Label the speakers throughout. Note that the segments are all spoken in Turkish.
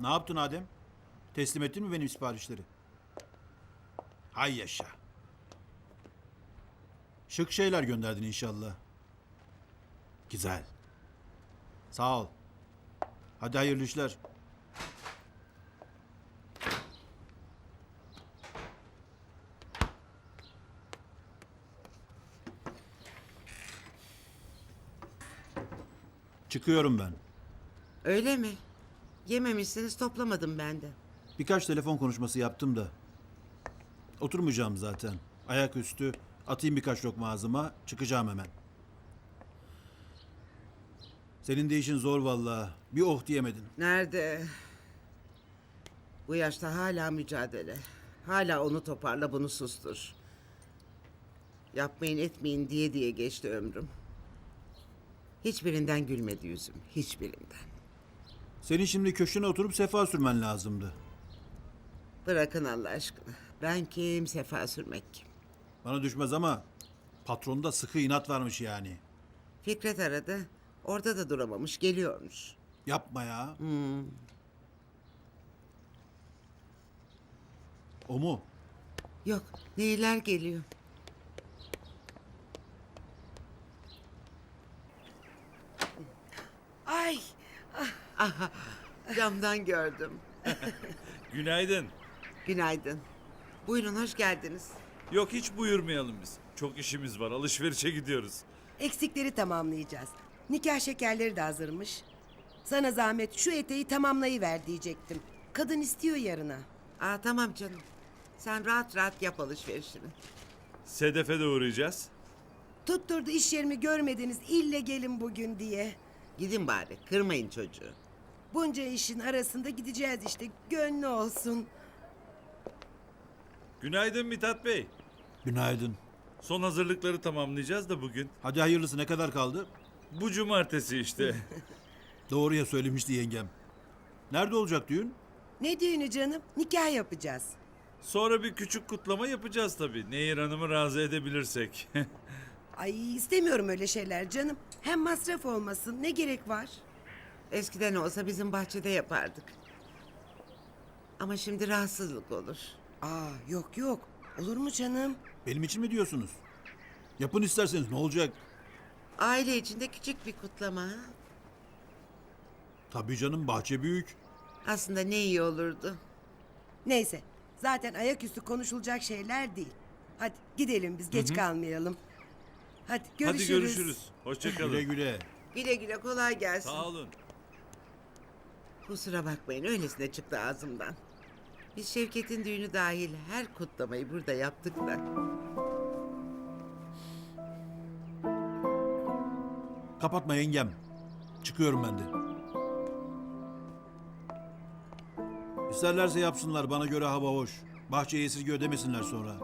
Speaker 1: Ne yaptın Adem? Teslim ettin mi benim siparişleri? Hay yaşa. Şık şeyler gönderdin inşallah. Güzel. Sağ ol. Hadi hayırlı işler. Çıkıyorum ben.
Speaker 2: Öyle mi? Yememişsiniz toplamadım ben de.
Speaker 1: Birkaç telefon konuşması yaptım da. Oturmayacağım zaten. Ayaküstü atayım birkaç lokma ağzıma çıkacağım hemen. Senin de işin zor vallahi. Bir oh diyemedin.
Speaker 2: Nerede? Bu yaşta hala mücadele. Hala onu toparla bunu sustur. Yapmayın etmeyin diye diye geçti ömrüm. Hiçbirinden gülmedi yüzüm. Hiçbirinden.
Speaker 1: Senin şimdi köşene oturup sefa sürmen lazımdı.
Speaker 2: Bırakın Allah aşkına. Ben kim sefa sürmek kim?
Speaker 1: Bana düşmez ama patronda sıkı inat varmış yani.
Speaker 2: Fikret aradı. Orada da duramamış geliyormuş.
Speaker 1: Yapma ya. O mu?
Speaker 2: Yok neyler geliyor. Ay. Aha, camdan gördüm.
Speaker 3: Günaydın.
Speaker 2: Günaydın. Buyurun hoş geldiniz.
Speaker 3: Yok hiç buyurmayalım biz. Çok işimiz var. Alışverişe gidiyoruz.
Speaker 4: Eksikleri tamamlayacağız. Nikah şekerleri de hazırmış. Sana zahmet şu eteği tamamlayıver diyecektim. Kadın istiyor yarına.
Speaker 2: Aa tamam canım. Sen rahat rahat yap alışverişini.
Speaker 3: Sedef'e de uğrayacağız.
Speaker 4: Tutturdu iş yerimi görmediniz ille gelin bugün diye.
Speaker 2: Gidin bari kırmayın çocuğu.
Speaker 4: Bunca işin arasında gideceğiz işte gönlü olsun.
Speaker 3: Günaydın Mithat Bey.
Speaker 1: Günaydın.
Speaker 3: Son hazırlıkları tamamlayacağız da bugün.
Speaker 1: Hadi hayırlısı ne kadar kaldı?
Speaker 3: Bu cumartesi işte.
Speaker 1: Doğruya söylemişti yengem. Nerede olacak düğün?
Speaker 4: Ne düğünü canım? Nikah yapacağız.
Speaker 3: Sonra bir küçük kutlama yapacağız tabii. Nehir Hanım'ı razı edebilirsek.
Speaker 4: Ay istemiyorum öyle şeyler canım. Hem masraf olmasın ne gerek var?
Speaker 2: Eskiden olsa bizim bahçede yapardık. Ama şimdi rahatsızlık olur.
Speaker 4: Aa yok yok. Olur mu canım?
Speaker 1: Benim için mi diyorsunuz? Yapın isterseniz ne olacak?
Speaker 2: Aile içinde küçük bir kutlama. ha?
Speaker 1: Tabii canım bahçe büyük.
Speaker 2: Aslında ne iyi olurdu.
Speaker 4: Neyse. Zaten ayaküstü konuşulacak şeyler değil. Hadi gidelim biz geç kalmayalım. Hadi görüşürüz.
Speaker 3: Hadi görüşürüz.
Speaker 1: Güle
Speaker 3: Hoşçakalın.
Speaker 1: güle.
Speaker 2: Güle güle kolay gelsin.
Speaker 3: Sağ olun.
Speaker 2: Kusura bakmayın öylesine çıktı ağzımdan. Biz Şevket'in düğünü dahil her kutlamayı burada yaptık da.
Speaker 1: Kapatma yengem. Çıkıyorum ben de. İsterlerse yapsınlar bana göre hava hoş. Bahçeye esirge ödemesinler sonra.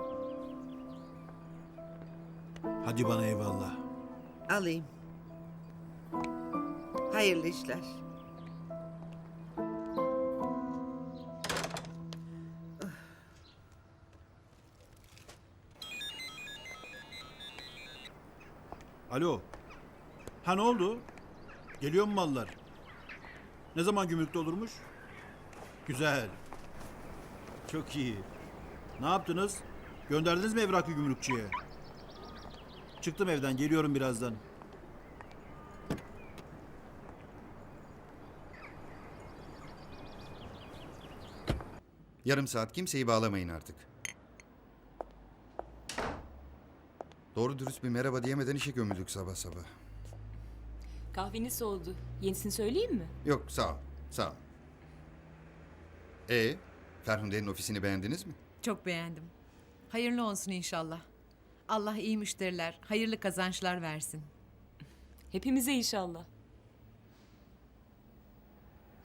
Speaker 1: Hadi bana eyvallah.
Speaker 2: Alayım. Hayırlı işler.
Speaker 1: Alo. Ha ne oldu? Geliyor mu mallar? Ne zaman gümrükte olurmuş? Güzel. Çok iyi. Ne yaptınız? Gönderdiniz mi evrakı gümrükçüye? Çıktım evden geliyorum birazdan.
Speaker 5: Yarım saat kimseyi bağlamayın artık. Doğru dürüst bir merhaba diyemeden işe gömüldük sabah sabah.
Speaker 6: Kahveniz soğudu. Yenisini söyleyeyim mi?
Speaker 5: Yok sağ ol, sağ ol. E Ferhunde'nin ofisini beğendiniz mi?
Speaker 7: Çok beğendim. Hayırlı olsun inşallah. Allah iyi müşteriler, hayırlı kazançlar versin.
Speaker 6: Hepimize inşallah.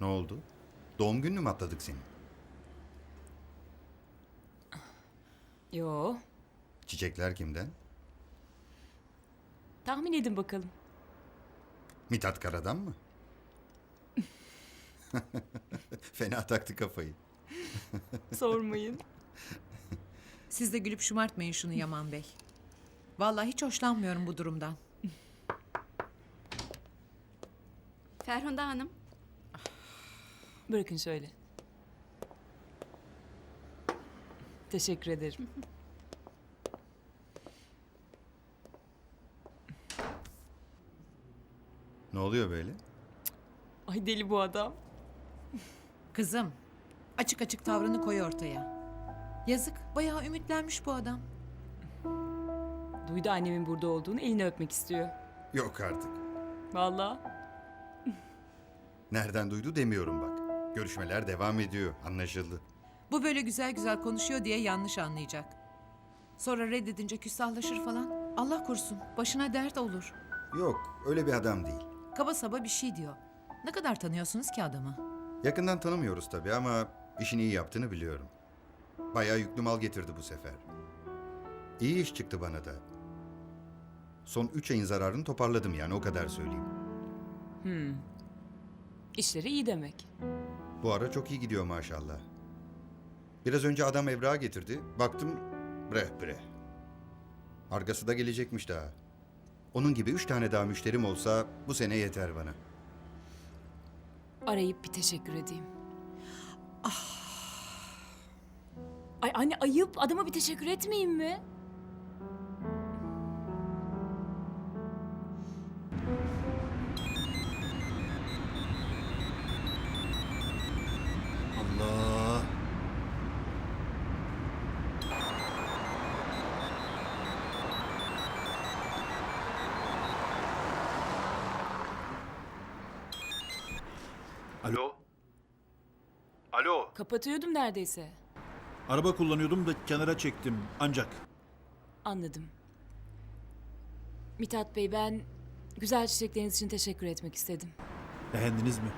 Speaker 5: Ne oldu? Doğum gününü mü atladık senin?
Speaker 6: Yo.
Speaker 5: Çiçekler kimden?
Speaker 6: Tahmin edin bakalım.
Speaker 5: Mithat Kara'dan mı? Fena taktı kafayı.
Speaker 6: Sormayın.
Speaker 7: Siz de gülüp şımartmayın şunu Yaman Bey. Vallahi hiç hoşlanmıyorum bu durumdan.
Speaker 8: Ferhunda Hanım.
Speaker 6: Bırakın şöyle. Teşekkür ederim.
Speaker 5: Ne oluyor böyle?
Speaker 6: Ay deli bu adam.
Speaker 7: Kızım, açık açık tavrını koy ortaya. Yazık, bayağı ümitlenmiş bu adam.
Speaker 6: Duydu annemin burada olduğunu elini öpmek istiyor.
Speaker 5: Yok artık.
Speaker 6: Vallahi.
Speaker 5: Nereden duydu demiyorum bak. Görüşmeler devam ediyor. Anlaşıldı.
Speaker 7: Bu böyle güzel güzel konuşuyor diye yanlış anlayacak. Sonra reddedince küstahlaşır falan. Allah korusun, başına dert olur.
Speaker 5: Yok öyle bir adam değil.
Speaker 7: Kaba saba bir şey diyor. Ne kadar tanıyorsunuz ki adamı?
Speaker 5: Yakından tanımıyoruz tabii ama işini iyi yaptığını biliyorum. Bayağı yüklü mal getirdi bu sefer. İyi iş çıktı bana da. Son üç ayın zararını toparladım yani o kadar söyleyeyim.
Speaker 6: İşleri iyi demek.
Speaker 5: Bu ara çok iyi gidiyor maşallah. Biraz önce adam evrağı getirdi. Baktım bre bre. Arkası da gelecekmiş daha. Onun gibi üç tane daha müşterim olsa bu sene yeter bana.
Speaker 6: Arayıp bir teşekkür edeyim. Ah. Ay anne ayıp. Adama bir teşekkür etmeyeyim mi?
Speaker 1: Alo. Alo.
Speaker 6: Kapatıyordum neredeyse.
Speaker 1: Araba kullanıyordum da kenara çektim ancak.
Speaker 6: Anladım. Mithat Bey ben güzel çiçekleriniz için teşekkür etmek istedim.
Speaker 1: Beğendiniz mi?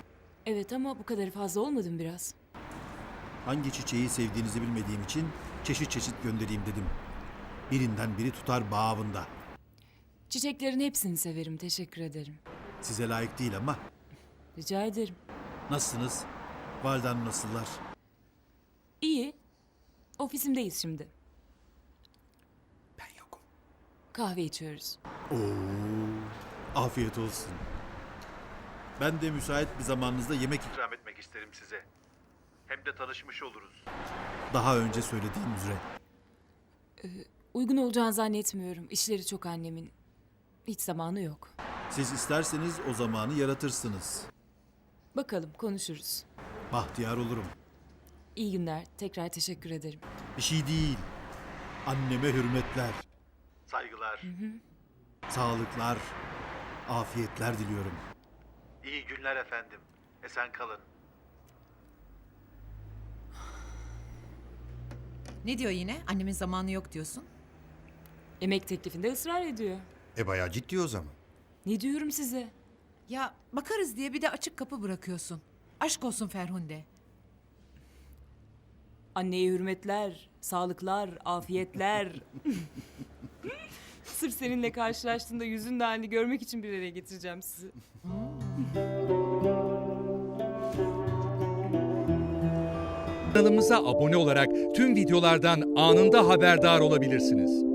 Speaker 6: Evet ama bu kadar fazla olmadı mı biraz?
Speaker 1: Hangi çiçeği sevdiğinizi bilmediğim için çeşit çeşit göndereyim dedim. Birinden biri tutar bağımında.
Speaker 6: Çiçeklerin hepsini severim. Teşekkür ederim.
Speaker 1: Size layık değil ama.
Speaker 6: Rica ederim.
Speaker 1: Nasılsınız? Valide Hanım nasıllar?
Speaker 6: İyi. Ofisimdeyiz şimdi.
Speaker 5: Ben yokum.
Speaker 6: Kahve içiyoruz.
Speaker 1: Oo, afiyet olsun. Ben de müsait bir zamanınızda yemek ikram etmek isterim size. Hem de tanışmış oluruz. Daha önce söylediğim üzere.
Speaker 6: Uygun olacağını zannetmiyorum. İşleri çok annemin. Hiç zamanı yok.
Speaker 1: Siz isterseniz o zamanı yaratırsınız.
Speaker 6: Bakalım konuşuruz.
Speaker 1: Bahtiyar olurum.
Speaker 6: İyi günler. Tekrar teşekkür ederim.
Speaker 1: Bir şey değil. Anneme hürmetler. Saygılar. Sağlıklar. Afiyetler diliyorum. İyi günler efendim. Esen kalın.
Speaker 7: Ne diyor yine? Annemin zamanı yok diyorsun.
Speaker 6: Emek teklifinde ısrar ediyor.
Speaker 5: E bayağı ciddi o zaman.
Speaker 6: Ne diyorum size?
Speaker 7: Ya bakarız diye bir de açık kapı bırakıyorsun. Aşk olsun Ferhunde.
Speaker 6: Anneye hürmetler, sağlıklar, afiyetler. Sırf seninle karşılaştığımda yüzün de halini görmek için bir araya getireceğim sizi.
Speaker 8: Kanalımıza abone olarak tüm videolardan anında haberdar olabilirsiniz.